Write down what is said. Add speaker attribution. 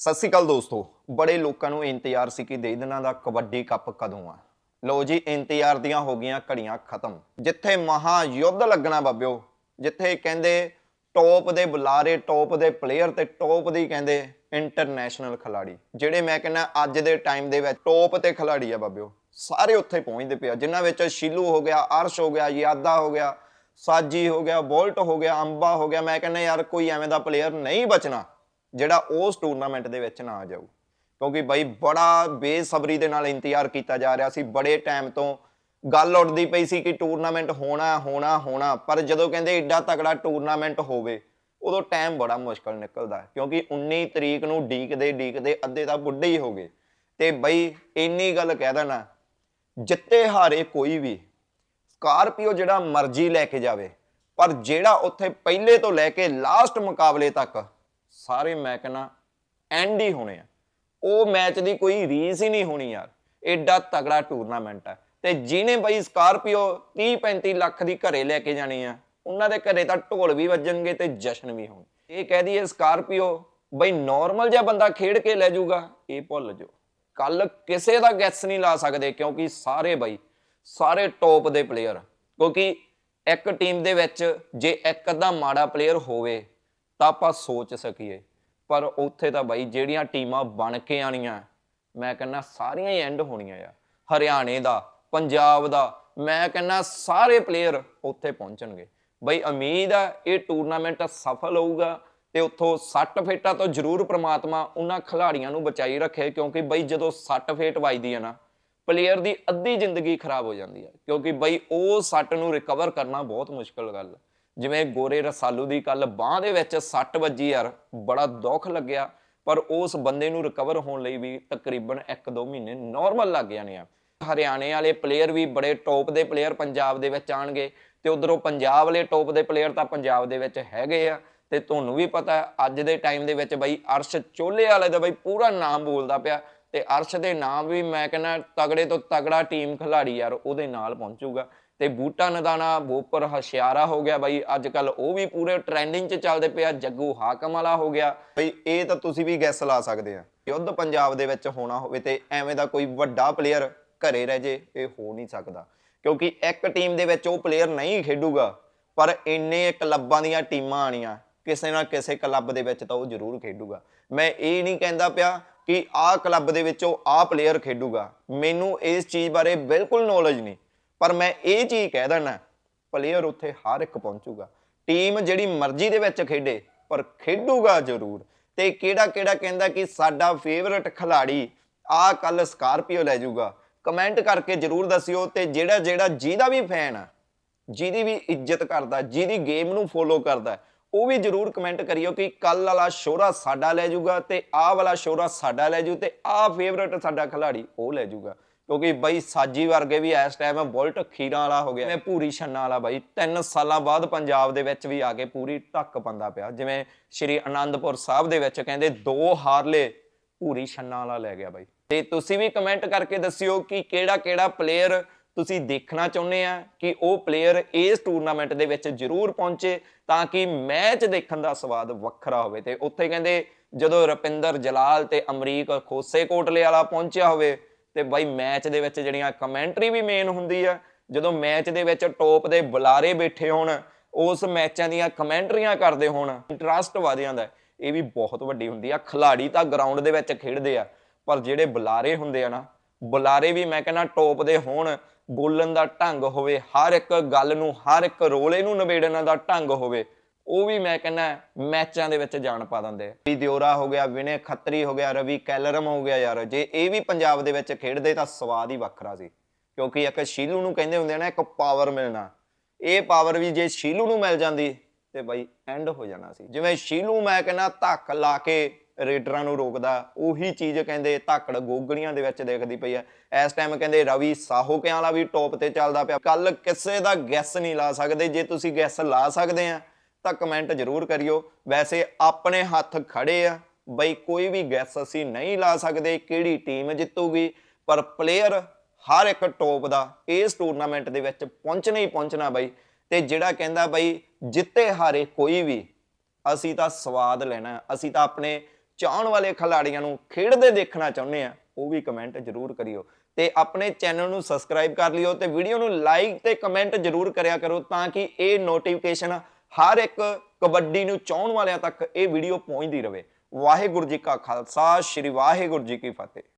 Speaker 1: ਸਤਿ ਸ਼੍ਰੀ ਅਕਾਲ ਦੋਸਤੋ। ਬੜੇ ਲੋਕਾਂ ਨੂੰ ਇੰਤਜ਼ਾਰ ਸੀ ਕਿ ਦੇ ਦਿਨਾਂ ਦਾ ਕਬੱਡੀ ਕੱਪ ਕਦੋਂ ਆ। ਲੋ ਜੀ, ਇੰਤਜ਼ਾਰ ਦੀਆਂ ਹੋ ਗਈਆਂ ਘੜੀਆਂ ਖਤਮ। ਜਿੱਥੇ ਮਹਾ ਯੁੱਧ ਲੱਗਣਾ ਬਾਬਿਓ, ਜਿੱਥੇ ਕਹਿੰਦੇ ਟੌਪ ਦੇ ਬੁਲਾਰੇ, ਟੌਪ ਦੇ ਪਲੇਅਰ ਤੇ ਟੌਪ ਦੀ ਕਹਿੰਦੇ ਇੰਟਰਨੈਸ਼ਨਲ ਖਿਲਾੜੀ ਜਿਹੜੇ ਮੈਂ ਕਹਿੰਦਾ ਅੱਜ ਦੇ ਟਾਈਮ ਦੇ ਵਿੱਚ ਟੌਪ ਤੇ ਖਿਲਾੜੀ ਆ ਬਾਬਿਓ, ਸਾਰੇ ਉੱਥੇ ਪਹੁੰਚਦੇ ਪਿਆ ਜਿਨ੍ਹਾਂ ਵਿੱਚ ਸ਼ੀਲੂ ਹੋ ਗਿਆ, ਅਰਸ਼ ਹੋ ਗਿਆ, ਯਾਦਾ ਹੋ ਗਿਆ, ਸਾਜੀ ਹੋ ਗਿਆ, ਬੋਲਟ ਹੋ ਗਿਆ, ਅੰਬਾ ਹੋ ਗਿਆ। ਮੈਂ ਕਹਿੰਦਾ ਯਾਰ ਕੋਈ ਐਵੇਂ ਦਾ ਪਲੇਅਰ ਨਹੀਂ ਬਚਣਾ। ਜਿਹੜਾ ਉਸ ਟੂਰਨਾਮੈਂਟ ਦੇ ਵਿੱਚ ਨਾ ਆ ਜਾਊ। ਕਿਉਂਕਿ ਬਾਈ ਬੜਾ ਬੇਸਬਰੀ ਦੇ ਨਾਲ ਇੰਤਜ਼ਾਰ ਕੀਤਾ ਜਾ ਰਿਹਾ ਸੀ। ਬੜੇ ਟਾਈਮ ਤੋਂ ਗੱਲ ਉੱਡਦੀ ਪਈ ਸੀ ਕਿ ਟੂਰਨਾਮੈਂਟ ਹੋਣਾ ਹੋਣਾ ਹੋਣਾ। ਪਰ ਜਦੋਂ ਕਹਿੰਦੇ ਏਡਾ ਤਕੜਾ ਟੂਰਨਾਮੈਂਟ ਹੋਵੇ, ਉਦੋਂ ਟਾਈਮ ਬੜਾ ਮੁਸ਼ਕਲ ਨਿਕਲਦਾ ਕਿਉਂਕਿ 19 ਤਰੀਕ ਨੂੰ ਡੀਕਦੇ ਡੀਕਦੇ ਅੱਧੇ ਤਾਂ ਬੁੱਢੇ ਹੀ ਹੋ ਗਏ। ਤੇ ਬਈ ਇੰਨੀ ਗੱਲ ਕਹਿ ਦੇਣਾ, ਜਿੱਤੇ ਹਾਰੇ ਕੋਈ ਵੀ, ਸਕਾਰਪੀਓ ਜਿਹੜਾ ਮਰਜ਼ੀ ਲੈ ਕੇ ਜਾਵੇ, ਪਰ ਜਿਹੜਾ ਉੱਥੇ ਪਹਿਲੇ ਤੋਂ ਲੈ ਕੇ ਲਾਸਟ ਮੁਕਾਬਲੇ ਤੱਕ ਸਾਰੇ ਮੈਂ ਕਹਿੰਦਾ ਐਂਡ ਹੀ ਹੋਣੇ ਆ। ਉਹ ਮੈਚ ਦੀ ਕੋਈ ਰੀਸ ਹੀ ਨਹੀਂ ਹੋਣੀ ਯਾਰ। ਐਡਾ ਤਗੜਾ ਟੂਰਨਾਮੈਂਟ ਹੈ ਤੇ ਜਿਹਨੇ ਬਈ ਸਕਾਰਪੀਓ 30 35 ਲੱਖ ਦੀ ਘਰੇ ਲੈ ਕੇ ਜਾਣੀ ਆ, ਉਹਨਾਂ ਦੇ ਘਰੇ ਤਾਂ ਢੋਲ ਵੀ ਵੱਜਣਗੇ ਤੇ ਜਸ਼ਨ ਵੀ ਹੋਣ। ਇਹ ਕਹਿ ਦਈਏ ਸਕਾਰਪੀਓ ਬਈ ਨਾਰਮਲ ਜਿਹਾ ਬੰਦਾ ਖੇਡ ਕੇ ਲੈ ਜਾਊਗਾ, ਇਹ ਭੁੱਲ ਜਾਓ। ਕੱਲ ਕਿਸੇ ਦਾ ਗੈਸ ਨਹੀਂ ਲਾ ਸਕਦੇ ਕਿਉਂਕਿ ਸਾਰੇ ਬਈ, ਸਾਰੇ ਟੌਪ ਦੇ ਪਲੇਅਰ ਕਿਉਂਕਿ ਇੱਕ ਟੀਮ ਦੇ ਵਿੱਚ ਜੇ ਇੱਕ ਅੱਧਾ ਮਾੜਾ ਪਲੇਅਰ ਹੋਵੇ ਤਾਂ ਆਪਾਂ ਸੋਚ ਸਕੀਏ। ਪਰ ਉੱਥੇ ਤਾਂ ਬਾਈ ਜਿਹੜੀਆਂ ਟੀਮਾਂ ਬਣ ਕੇ ਆਣੀਆਂ ਮੈਂ ਕਹਿੰਦਾ ਸਾਰੀਆਂ ਹੀ ਐਂਡ ਹੋਣੀਆਂ ਆ ਹਰਿਆਣੇ ਦਾ, ਪੰਜਾਬ ਦਾ, ਮੈਂ ਕਹਿੰਦਾ ਸਾਰੇ ਪਲੇਅਰ ਉੱਥੇ ਪਹੁੰਚਣਗੇ। ਬਈ ਉਮੀਦ ਆ, ਇਹ ਟੂਰਨਾਮੈਂਟ ਸਫਲ ਹੋਊਗਾ ਤੇ ਉੱਥੋਂ ਸੱਟ ਫੇਟਾਂ ਤੋਂ ਜ਼ਰੂਰ ਪ੍ਰਮਾਤਮਾ ਉਹਨਾਂ ਖਿਡਾਰੀਆਂ ਨੂੰ ਬਚਾਈ ਰੱਖੇ, ਕਿਉਂਕਿ ਬਈ ਜਦੋਂ ਸੱਟ ਫੇਟ ਵੱਜਦੀ ਹੈ ਨਾ ਪਲੇਅਰ ਦੀ ਅੱਧੀ ਜ਼ਿੰਦਗੀ ਖਰਾਬ ਹੋ ਜਾਂਦੀ ਹੈ ਕਿਉਂਕਿ ਬਈ ਉਹ ਸੱਟ ਨੂੰ ਰਿਕਵਰ ਕਰਨਾ ਬਹੁਤ ਮੁਸ਼ਕਲ ਗੱਲ ਹੈ ਜਿਵੇਂ ਗੋਰੇ ਰਸਾਲੂ ਦੀ ਕੱਲ ਬਾਹ ਦੇ ਵਿੱਚ ਸੱਟ ਵੱਜੀ ਯਾਰ, ਬੜਾ ਦੁੱਖ ਲੱਗਿਆ। ਪਰ ਉਸ ਬੰਦੇ ਨੂੰ ਰਿਕਵਰ ਹੋਣ ਲਈ ਵੀ ਤਕਰੀਬਨ 1-2 ਮਹੀਨੇ ਨਾਰਮਲ ਲੱਗ ਜਾਣੇ ਆ। ਹਰਿਆਣੇ ਵਾਲੇ ਪਲੇਅਰ ਵੀ ਬੜੇ ਟੌਪ ਦੇ ਪਲੇਅਰ ਪੰਜਾਬ ਦੇ ਵਿੱਚ ਆਣਗੇ ਤੇ ਉਧਰੋਂ ਪੰਜਾਬ ਵਾਲੇ ਟੌਪ ਦੇ ਪਲੇਅਰ ਤਾਂ ਪੰਜਾਬ ਦੇ ਵਿੱਚ ਹੈਗੇ ਆ। ਤੇ ਤੁਹਾਨੂੰ ਵੀ ਪਤਾ, ਅੱਜ ਦੇ ਟਾਈਮ ਦੇ ਵਿੱਚ ਬਈ ਅਰਸ਼ ਚੋਲੇ ਵਾਲੇ ਦਾ ਬਈ ਪੂਰਾ ਨਾਮ ਬੋਲਦਾ ਪਿਆ। ਤੇ ਅਰਸ਼ ਦੇ ਨਾਮ ਵੀ ਮੈਂ ਕਹਿੰਦਾ ਤਗੜੇ ਤੋਂ ਤਗੜਾ ਟੀਮ ਖਿਲਾੜੀ ਯਾਰ ਉਹਦੇ ਨਾਲ ਪਹੁੰਚੂਗਾ। ਤੇ ਬੂਟਾ ਨਦਾਨਾ, ਬੋਪਰ, ਹਸ਼ਿਆਰਾ ਹੋ ਗਿਆ ਬਾਈ। ਅੱਜ ਕੱਲ ਉਹ ਵੀ ਪੂਰੇ ਟ੍ਰੈਂਡਿੰਗ 'ਚ ਚੱਲਦੇ ਪਿਆ ਜੱਗੂ ਹਾਕਮ ਵਾਲਾ ਹੋ ਗਿਆ। ਬਈ, ਇਹ ਤਾਂ ਤੁਸੀਂ ਵੀ ਗੈਸ ਲਾ ਸਕਦੇ ਆ ਯੁੱਧ ਪੰਜਾਬ ਦੇ ਵਿੱਚ ਹੋਣਾ ਹੋਵੇ ਤੇ ਐਵੇਂ ਦਾ ਕੋਈ ਵੱਡਾ ਪਲੇਅਰ ਘਰੇ ਰਹਿ ਜੇ, ਇਹ ਹੋ ਨਹੀਂ ਸਕਦਾ। ਕਿਉਂਕਿ ਇੱਕ ਟੀਮ ਦੇ ਵਿੱਚ ਉਹ ਪਲੇਅਰ ਨਹੀਂ ਖੇਡੂਗਾ, ਪਰ ਇੰਨੇ ਕਲੱਬਾਂ ਦੀਆਂ ਟੀਮਾਂ ਆਣੀਆਂ ਕਿਸੇ ਨਾ ਕਿਸੇ ਕਲੱਬ ਦੇ ਵਿੱਚ ਤਾਂ ਉਹ ਜ਼ਰੂਰ ਖੇਡੂਗਾ। ਮੈਂ ਇਹ ਨਹੀਂ ਕਹਿੰਦਾ ਪਿਆ ਕਿ ਆਹ ਕਲੱਬ ਦੇ ਵਿੱਚੋਂ ਆਹ ਪਲੇਅਰ ਖੇਡੂਗਾ। ਮੈਨੂੰ ਇਸ ਚੀਜ਼ ਬਾਰੇ ਬਿਲਕੁਲ ਨੌਲੇਜ ਨਹੀਂ। ਪਰ ਮੈਂ ਇਹ ਚੀਜ਼ ਕਹਿ ਦਿੰਦਾ ਪਲੇਅਰ ਉੱਥੇ ਹਰ ਇੱਕ ਪਹੁੰਚੂਗਾ। ਟੀਮ ਜਿਹੜੀ ਮਰਜ਼ੀ ਦੇ ਵਿੱਚ ਖੇਡੇ, ਪਰ ਖੇਡੂਗਾ ਜ਼ਰੂਰ। ਤੇ ਕਿਹੜਾ ਕਿਹੜਾ ਕਹਿੰਦਾ ਕਿ ਸਾਡਾ ਫੇਵਰਟ ਖਿਲਾੜੀ ਆਹ ਕੱਲ ਸਕਾਰਪੀਓ ਲੈ ਜਾਊਗਾ। ਕਮੈਂਟ ਕਰਕੇ ਜ਼ਰੂਰ ਦੱਸਿਓ ਤੇ ਜਿਹੜਾ ਜਿਹੜਾ ਜਿਹਦਾ ਵੀ ਫੈਨ ਆ, ਜਿਹਦੀ ਵੀ ਇੱਜ਼ਤ ਕਰਦਾ, ਜਿਹਦੀ ਗੇਮ ਨੂੰ ਫੋਲੋ ਕਰਦਾ ਉਹ ਵੀ ਜਰੂਰ ਕਮੈਂਟ ਕਰਿਓ ਕਿ ਕੱਲ ਵਾਲਾ ਸ਼ੋਰਾ ਸਾਡਾ ਲੈ ਜਾਊਗਾ ਤੇ ਆਹ ਵਾਲਾ ਸ਼ੋਰਾ ਸਾਡਾ ਲੈ ਜੂ ਤੇ ਆਹ ਫੇਵਰਟ ਸਾਡਾ ਖਿਲਾੜੀ ਉਹ ਲੈ ਜਾਊਗਾ। ਕਿਉਂਕਿ ਬਾਈ ਸਾਜੀ ਵਰਗੇ ਵੀ ਇਸ ਟਾਈਮ ਬੁਲਟ ਖੀਰਾਂ ਵਾਲਾ ਹੋ ਗਿਆ। ਮੈਂ ਪੂਰੀ ਛੰਨਾ ਵਾਲਾ ਬਾਈ 3 ਸਾਲਾਂ ਬਾਅਦ ਪੰਜਾਬ ਦੇ ਵਿੱਚ ਵੀ ਆ ਕੇ ਪੂਰੀ ਢੱਕ ਪੰਦਾ ਪਿਆ। ਜਿਵੇਂ ਸ਼੍ਰੀ ਆਨੰਦਪੁਰ ਸਾਹਿਬ ਦੇ ਵਿੱਚ ਕਹਿੰਦੇ ਦੋ ਹਾਰਲੇ ਪੂਰੀ ਛੰਨਾ ਵਾਲਾ ਲੈ ਗਿਆ ਬਾਈ। ਤੇ ਤੁਸੀਂ ਵੀ ਕਮੈਂਟ ਕਰਕੇ ਦੱਸਿਓ ਕਿ ਕਿਹੜਾ ਕਿਹੜਾ ਪਲੇਅਰ ਤੁਸੀਂ ਦੇਖਣਾ ਚਾਹੁੰਦੇ ਆ ਕਿ ਉਹ ਪਲੇਅਰ ਇਸ ਟੂਰਨਾਮੈਂਟ ਦੇ ਵਿੱਚ ਜ਼ਰੂਰ ਪਹੁੰਚੇ ਤਾਂ ਕਿ ਮੈਚ ਦੇਖਣ ਦਾ ਸਵਾਦ ਵੱਖਰਾ ਹੋਵੇ। ਤੇ ਉੱਥੇ ਕਹਿੰਦੇ ਜਦੋਂ ਰਪਿੰਦਰ ਜਲਾਲ ਤੇ ਅਮਰੀਕ ਖੋਸੇ ਕੋਟਲੇ ਵਾਲਾ ਪਹੁੰਚਿਆ ਹੋਵੇ ਤੇ ਬਾਈ ਮੈਚ ਦੇ ਵਿੱਚ ਜਿਹੜੀਆਂ ਕਮੈਂਟਰੀ ਵੀ ਮੇਨ ਹੁੰਦੀ ਆ, ਜਦੋਂ ਮੈਚ ਦੇ ਵਿੱਚ ਟੋਪ ਦੇ ਬੁਲਾਰੇ ਬੈਠੇ ਹੋਣ, ਉਸ ਮੈਚਾਂ ਦੀਆਂ ਕਮੈਂਟਰੀਆਂ ਕਰਦੇ ਹੋਣ ਇੰਟਰਸਟ ਵਧ ਦਾ ਇਹ ਵੀ ਬਹੁਤ ਵੱਡੀ ਹੁੰਦੀ ਆ। ਖਿਲਾੜੀ ਤਾਂ ਗਰਾਊਂਡ ਦੇ ਵਿੱਚ ਖੇਡਦੇ ਆ, ਪਰ ਜਿਹੜੇ ਬੁਲਾਰੇ ਹੁੰਦੇ ਆ ਨਾ ਬੁਲਾਰੇ ਵੀ ਮੈਂ ਕਹਿੰਦਾ ਟੌਪ ਦੇ ਹੋਣ, ਬੋਲਣ ਦਾ ਢੰਗ ਹੋਵੇ, ਹਰ ਇੱਕ ਗੱਲ ਨੂੰ, ਹਰ ਇੱਕ ਰੋਲੇ ਨੂੰ ਨਿਬੇੜਨ ਦਾ ਢੰਗ ਹੋਵੇ, ਉਹ ਵੀ ਮੈਂ ਕਹਿੰਦਾ ਮੈਚਾਂ ਦੇ ਵਿੱਚ ਜਾਣ ਪਾ ਦਿੰਦੇ ਵੀ ਦਿਓਰਾ ਹੋ ਗਿਆ, ਵਿਨੇ ਖੱਤਰੀ ਹੋ ਗਿਆ, ਰਵੀ ਕੈਲਰਮ ਹੋ ਗਿਆ ਯਾਰ, ਜੇ ਇਹ ਵੀ ਪੰਜਾਬ ਦੇ ਵਿੱਚ ਖੇਡਦੇ ਤਾਂ ਸਵਾਦ ਹੀ ਵੱਖਰਾ ਸੀ। ਕਿਉਂਕਿ ਇੱਕ ਸ਼ੀਲੂ ਨੂੰ ਕਹਿੰਦੇ ਹੁੰਦੇ ਆ ਨਾ, ਇੱਕ ਪਾਵਰ ਮਿਲਣਾ। ਇਹ ਪਾਵਰ ਵੀ ਜੇ ਸ਼ੀਲੂ ਨੂੰ ਮਿਲ ਜਾਂਦੀ, ਤੇ ਬਾਈ ਐਂਡ ਹੋ ਜਾਣਾ ਸੀ। ਜਿਵੇਂ ਸ਼ੀਲੂ ਮੈਂ ਕਹਿੰਦਾ ਧੱਕ ਲਾ ਕੇ ਰੇਡਰਾਂ ਨੂੰ ਰੋਕਦਾ, ਉਹੀ ਚੀਜ਼ ਕਹਿੰਦੇ ਧਾਕੜ ਗੋਗੜੀਆਂ ਦੇ ਵਿੱਚ ਦੇਖਦੀ ਪਈ ਹੈ ਇਸ ਟਾਈਮ ਕਹਿੰਦੇ ਰਵੀ ਸਾਹੋਕਿਆਂ ਵਾਲਾ ਵੀ ਟੌਪ ਤੇ ਚੱਲਦਾ ਪਿਆ। ਕੱਲ ਕਿਸੇ ਦਾ ਗੈਸ ਨਹੀਂ ਲਾ ਸਕਦੇ। ਜੇ ਤੁਸੀਂ ਗੈਸ ਲਾ ਸਕਦੇ ਆ, ਤਾਂ ਕਮੈਂਟ ਜ਼ਰੂਰ ਕਰਿਓ। ਵੈਸੇ ਆਪਣੇ ਹੱਥ ਖੜੇ ਆ। ਬਈ ਕੋਈ ਵੀ ਗੈਸ ਅਸੀਂ ਨਹੀਂ ਲਾ ਸਕਦੇ ਕਿਹੜੀ ਟੀਮ ਜਿੱਤੂਗੀ। ਪਰ ਪਲੇਅਰ ਹਰ ਇੱਕ ਟੌਪ ਦਾ ਇਸ ਟੂਰਨਾਮੈਂਟ ਦੇ ਵਿੱਚ ਪਹੁੰਚਣਾ ਹੀ ਪਹੁੰਚਣਾ ਬਈ। ਤੇ ਜਿਹੜਾ ਕਹਿੰਦਾ ਬਈ ਜਿੱਤੇ ਹਾਰੇ ਕੋਈ ਵੀ, ਅਸੀਂ ਤਾਂ ਸਵਾਦ ਲੈਣਾ। ਅਸੀਂ ਤਾਂ ਆਪਣੇ ਚਾਹਣ ਵਾਲੇ ਖਿਡਾਰੀਆਂ ਨੂੰ ਖੇਡਦੇ ਦੇਖਣਾ ਚਾਹੁੰਦੇ ਆ, ਉਹ ਵੀ ਕਮੈਂਟ ਜ਼ਰੂਰ ਕਰਿਓ। ਤੇ ਆਪਣੇ ਚੈਨਲ ਨੂੰ ਸਬਸਕ੍ਰਾਈਬ ਕਰ ਲਿਓ ਤੇ ਵੀਡੀਓ ਨੂੰ ਲਾਈਕ ਤੇ ਕਮੈਂਟ ਜ਼ਰੂਰ ਕਰਿਆ ਕਰੋ ਤਾਂ ਕਿ ਇਹ ਨੋਟੀਫਿਕੇਸ਼ਨ ਹਰ ਇੱਕ ਕਬੱਡੀ ਨੂੰ ਚਾਹਣ ਵਾਲਿਆਂ ਤੱਕ ਇਹ ਵੀਡੀਓ ਪਹੁੰਚਦੀ ਰਹੇ। ਵਾਹਿਗੁਰੂ ਜੀ ਕਾ ਖਾਲਸਾ, ਸ੍ਰੀ ਵਾਹਿਗੁਰੂ ਜੀ ਕੀ ਫਤਿਹ।